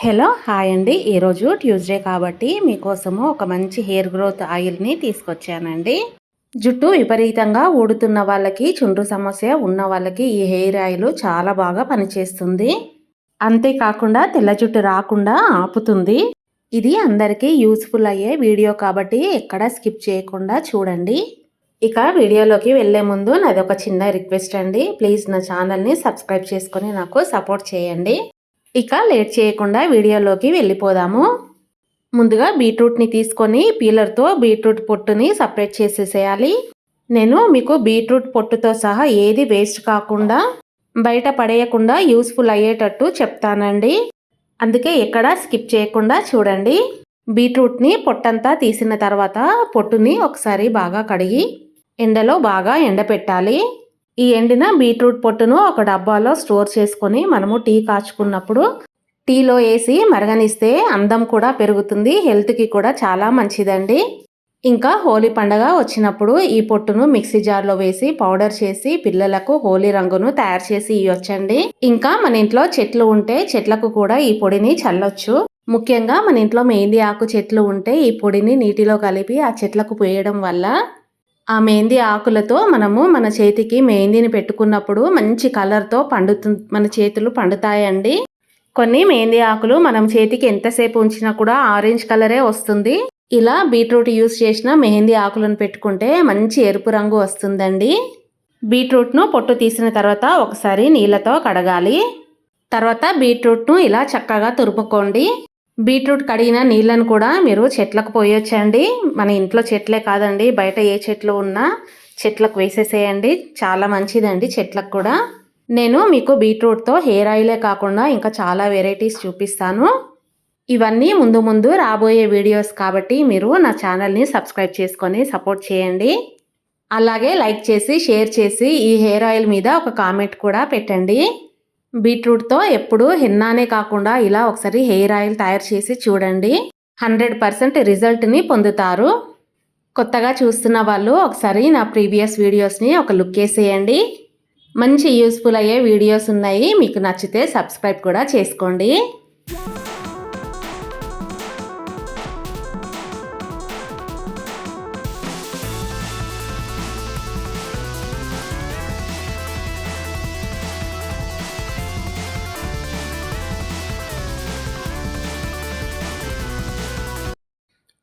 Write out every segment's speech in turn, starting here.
Hello hi అండి. ఈరోజు Tuesday కాబట్టి మీకోసము ఒక మంచి హెయిర్ గ్రోత్ ఆయిల్ని తీసుకొచ్చానండి. జుట్టు విపరీతంగా ఊడుతున్న వాళ్ళకి చుండ్రు సమస్య ఉన్న వాళ్ళకి ఈ హెయిర్ ఆయిల్ చాలా బాగా పనిచేస్తుంది. అంతేకాకుండా తెల్ల జుట్టు రాకుండా ఆపుతుంది. ఇది అందరికీ యూస్ఫుల్ అయ్యే వీడియో కాబట్టి ఎక్కడ స్కిప్ చేయకుండా చూడండి. ఇక వీడియోలోకి వెళ్ళే ముందు నాది ఒక చిన్న రిక్వెస్ట్ అండి. ప్లీజ్ నా ఛానల్ని సబ్స్క్రైబ్ చేసుకొని నాకు సపోర్ట్ చేయండి. ఇక లేట్ చేయకుండా వీడియోలోకి వెళ్ళిపోదాము. ముందుగా బీట్రూట్ని తీసుకొని పీలర్తో బీట్రూట్ పొట్టుని సపరేట్ చేసేసేయాలి. నేను మీకు బీట్రూట్ పొట్టుతో సహా ఏది వేస్ట్ కాకుండా బయట పడేయకుండా యూస్ఫుల్ అయ్యేటట్టు చెప్తానండి. అందుకే ఎక్కడ స్కిప్ చేయకుండా చూడండి. బీట్రూట్ని పొట్టంతా తీసిన తర్వాత పొట్టుని ఒకసారి బాగా కడిగి ఎండలో బాగా ఎండపెట్టాలి. ఈ ఎండిన బీట్రూట్ పొట్టును ఒక డబ్బాలో స్టోర్ చేసుకొని మనము టీ కాచుకున్నప్పుడు టీలో వేసి మరగనిస్తే అందం కూడా పెరుగుతుంది హెల్త్కి కూడా చాలా మంచిదండి. ఇంకా హోలీ పండగ వచ్చినప్పుడు ఈ పొట్టును మిక్సీ జార్లో వేసి పౌడర్ చేసి పిల్లలకు హోలీ రంగును తయారు చేసి ఇవ్వచ్చండి ఇంకా మన ఇంట్లో చెట్లు ఉంటే చెట్లకు కూడా ఈ పొడిని చల్లొచ్చు. ముఖ్యంగా మన ఇంట్లో మెహందీ ఆకు చెట్లు ఉంటే ఈ పొడిని నీటిలో కలిపి ఆ చెట్లకు పోయడం వల్ల ఆ మెహందీ ఆకులతో మనము మన చేతికి మెహందీని పెట్టుకున్నప్పుడు మంచి కలర్తో పండుతు మన చేతులు పండుతాయండి. కొన్ని మెహందీ ఆకులు మనం చేతికి ఎంతసేపు ఉంచినా కూడా ఆరెంజ్ కలరే వస్తుంది. ఇలా బీట్రూట్ యూస్ చేసిన మెహందీ ఆకులను పెట్టుకుంటే మంచి ఎరుపు రంగు వస్తుందండి. బీట్రూట్ను పొట్టు తీసిన తర్వాత ఒకసారి నీళ్ళతో కడగాలి. తర్వాత బీట్రూట్ను ఇలా చక్కగా తురుపుకోండి. బీట్రూట్ కడిగిన నీళ్ళను కూడా మీరు చెట్లకు పోయొచ్చండి. మన ఇంట్లో చెట్లే కాదండి. బయట ఏ చెట్లు ఉన్నా చెట్లకు వేసేసేయండి. చాలా మంచిదండి చెట్లకు కూడా. నేను మీకు బీట్రూట్తో హెయిర్ ఆయిలే కాకుండా ఇంకా చాలా వెరైటీస్ చూపిస్తాను. ఇవన్నీ ముందు ముందు రాబోయే వీడియోస్ కాబట్టి మీరు నా ఛానల్ని సబ్స్క్రైబ్ చేసుకొని సపోర్ట్ చేయండి. అలాగే లైక్ చేసి షేర్ చేసి ఈ హెయిర్ ఆయిల్ మీద ఒక కామెంట్ కూడా పెట్టండి. బీట్రూట్తో ఎప్పుడు హిన్నానే కాకుండా ఇలా ఒకసారి హెయిర్ ఆయిల్ తయారు చేసి చూడండి. హండ్రెడ్ పర్సెంట్ రిజల్ట్ని పొందుతారు. కొత్తగా చూస్తున్న వాళ్ళు ఒకసారి నా ప్రీవియస్ వీడియోస్ని ఒక లుక్ వేసేయండి. మంచి యూస్ఫుల్ అయ్యే వీడియోస్ ఉన్నాయి. మీకు నచ్చితే సబ్స్క్రైబ్ కూడా చేసుకోండి.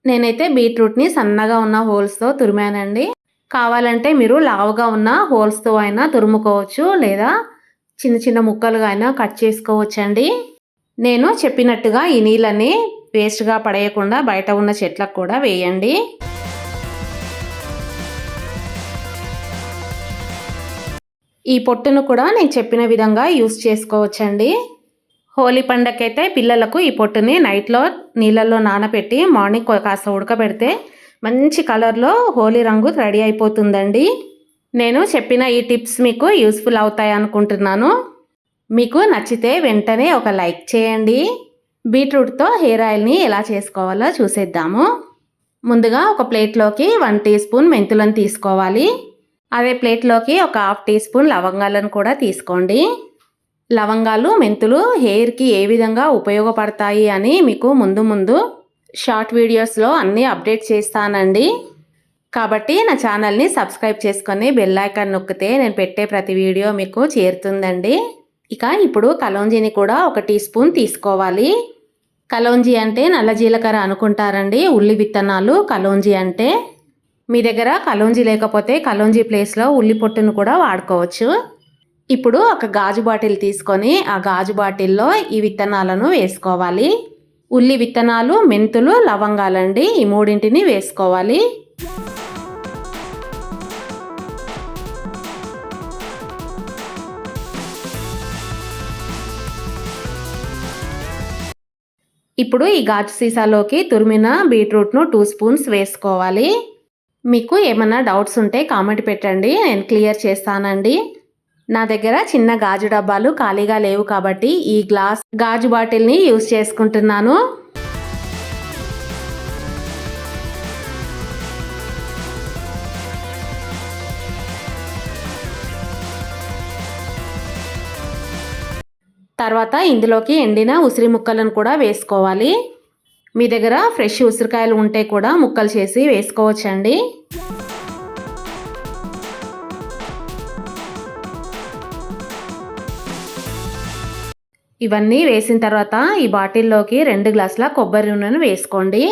నేనైతే బీట్రూట్ని సన్నగా ఉన్న హోల్స్తో తురిమానండి. కావాలంటే మీరు లావుగా ఉన్న హోల్స్తో అయినా తురుముకోవచ్చు లేదా చిన్న చిన్న ముక్కలుగా అయినా కట్ చేసుకోవచ్చండి. నేను చెప్పినట్టుగా ఈ నీళ్ళని వేస్ట్గా పడేయకుండా బయట ఉన్న చెట్లకు కూడా వేయండి. ఈ పొట్టును కూడా నేను చెప్పిన విధంగా యూస్ చేసుకోవచ్చండి. హోలీ పండగకైతే పిల్లలకు ఈ పొట్టుని నైట్లో నీళ్ళల్లో నానబెట్టి మార్నింగ్ కాస్త ఉడకబెడితే మంచి కలర్లో హోలీ రంగు రెడీ అయిపోతుందండి. నేను చెప్పిన ఈ టిప్స్ మీకు యూస్ఫుల్ అవుతాయి అనుకుంటున్నాను. మీకు నచ్చితే వెంటనే ఒక లైక్ చేయండి. బీట్రూట్తో హెయిర్ ఆయిల్ని ఎలా చేసుకోవాలో చూసేద్దాము. ముందుగా ఒక ప్లేట్లోకి వన్ టీ స్పూన్ మెంతులను తీసుకోవాలి. అదే ప్లేట్లోకి ఒక హాఫ్ టీ స్పూన్ లవంగాలను కూడా తీసుకోండి. లవంగాలు మెంతులు హెయిర్కి ఏ విధంగా ఉపయోగపడతాయి అని మీకు ముందు ముందు షార్ట్ వీడియోస్లో అన్నీ అప్డేట్ చేస్తానండి. కాబట్టి నా ఛానల్ని సబ్స్క్రైబ్ చేసుకొని బెల్ ఐకాన్ నొక్కితే నేను పెట్టే ప్రతి వీడియో మీకు చేరుతుందండి. ఇక ఇప్పుడు కలోంజీని కూడా ఒక టీ స్పూన్ తీసుకోవాలి. కలోంజీ అంటే నల్ల జీలకర్ర అనుకుంటారండి. ఉల్లి విత్తనాలు కలోంజీ అంటే. మీ దగ్గర కలోంజీ లేకపోతే కలోంజీ ప్లేస్లో ఉల్లి పొట్టును కూడా వాడుకోవచ్చు. ఇప్పుడు ఒక గాజు బాటిల్ తీసుకొని ఆ గాజు బాటిల్లో ఈ విత్తనాలను వేసుకోవాలి. ఉల్లి విత్తనాలు మెంతులు లవంగాలండి ఈ మూడింటిని వేసుకోవాలి. ఇప్పుడు ఈ గాజు సీసాలోకి తురిమిన బీట్రూట్ను టూ స్పూన్స్ వేసుకోవాలి. మీకు ఏమైనా డౌట్స్ ఉంటే కామెంట్ పెట్టండి. నేను క్లియర్ చేస్తానండి. నా దగ్గర చిన్న గాజు డబ్బాలు ఖాళీగా లేవు కాబట్టి ఈ గ్లాస్ గాజు బాటిల్ని యూస్ చేసుకుంటున్నాను. తర్వాత ఇందులోకి ఎండిన ఉసిరి ముక్కలను కూడా వేసుకోవాలి. మీ దగ్గర ఫ్రెష్ ఉసిరికాయలు ఉంటే కూడా ముక్కలు చేసి వేసుకోవచ్చండి. ఇవన్నీ వేసిన తర్వాత ఈ బాటిల్లోకి రెండు గ్లాసుల కొబ్బరి నూనెను వేసుకోండి.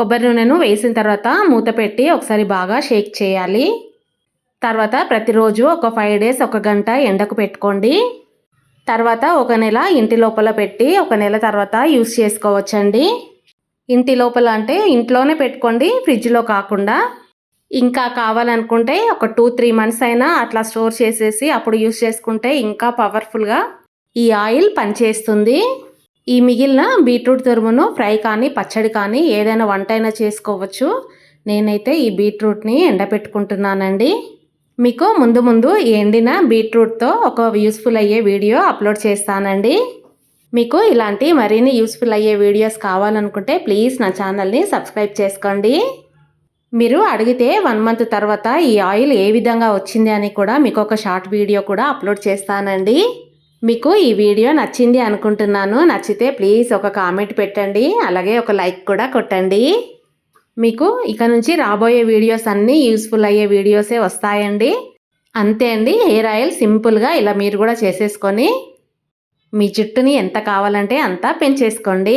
కొబ్బరి నూనెను వేసిన తర్వాత మూత పెట్టి ఒకసారి బాగా షేక్ చేయాలి. తర్వాత ప్రతిరోజు ఒక ఫైవ్ డేస్ ఒక గంట ఎండకు పెట్టుకోండి. తర్వాత ఒక నెల ఇంటి లోపల పెట్టి ఒక నెల తర్వాత యూస్ చేసుకోవచ్చండి. ఇంటి లోపల అంటే ఇంట్లోనే పెట్టుకోండి ఫ్రిడ్జ్లో కాకుండా. ఇంకా కావాలనుకుంటే ఒక టూ త్రీ మంత్స్ అయినా అట్లా స్టోర్ చేసేసి అప్పుడు యూస్ చేసుకుంటే ఇంకా పవర్ఫుల్గా ఈ ఆయిల్ పనిచేస్తుంది. ఈ మిగిలిన బీట్రూట్ తురుమును ఫ్రై కానీ పచ్చడి కానీ ఏదైనా వంట అయినా చేసుకోవచ్చు. నేనైతే ఈ బీట్రూట్ని ఎండబెట్టుకుంటున్నానండి మీకు ముందు ముందు ఎండిన బీట్రూట్తో ఒక యూస్ఫుల్ అయ్యే వీడియో అప్లోడ్ చేస్తానండి. మీకు ఇలాంటి మరిన్ని యూస్ఫుల్ అయ్యే వీడియోస్ కావాలనుకుంటే ప్లీజ్ నా ఛానల్ని సబ్స్క్రైబ్ చేసుకోండి. మీరు అడిగితే వన్ మంత్ తర్వాత ఈ ఆయిల్ ఏ విధంగా వచ్చింది అని కూడా మీకు ఒక షార్ట్ వీడియో కూడా అప్లోడ్ చేస్తానండి. మీకు ఈ వీడియో నచ్చింది అనుకుంటున్నాను. నచ్చితే ప్లీజ్ ఒక కామెంట్ పెట్టండి. అలాగే ఒక లైక్ కూడా కొట్టండి. మీకు ఇక నుంచి రాబోయే వీడియోస్ అన్నీ యూస్ఫుల్ అయ్యే వీడియోసే వస్తాయండి. అంతే అండి. హెయిర్ ఆయిల్ సింపుల్గా ఇలా మీరు కూడా చేసేసుకొని మీ జుట్టుని ఎంత కావాలంటే అంతా పెంచేసుకోండి.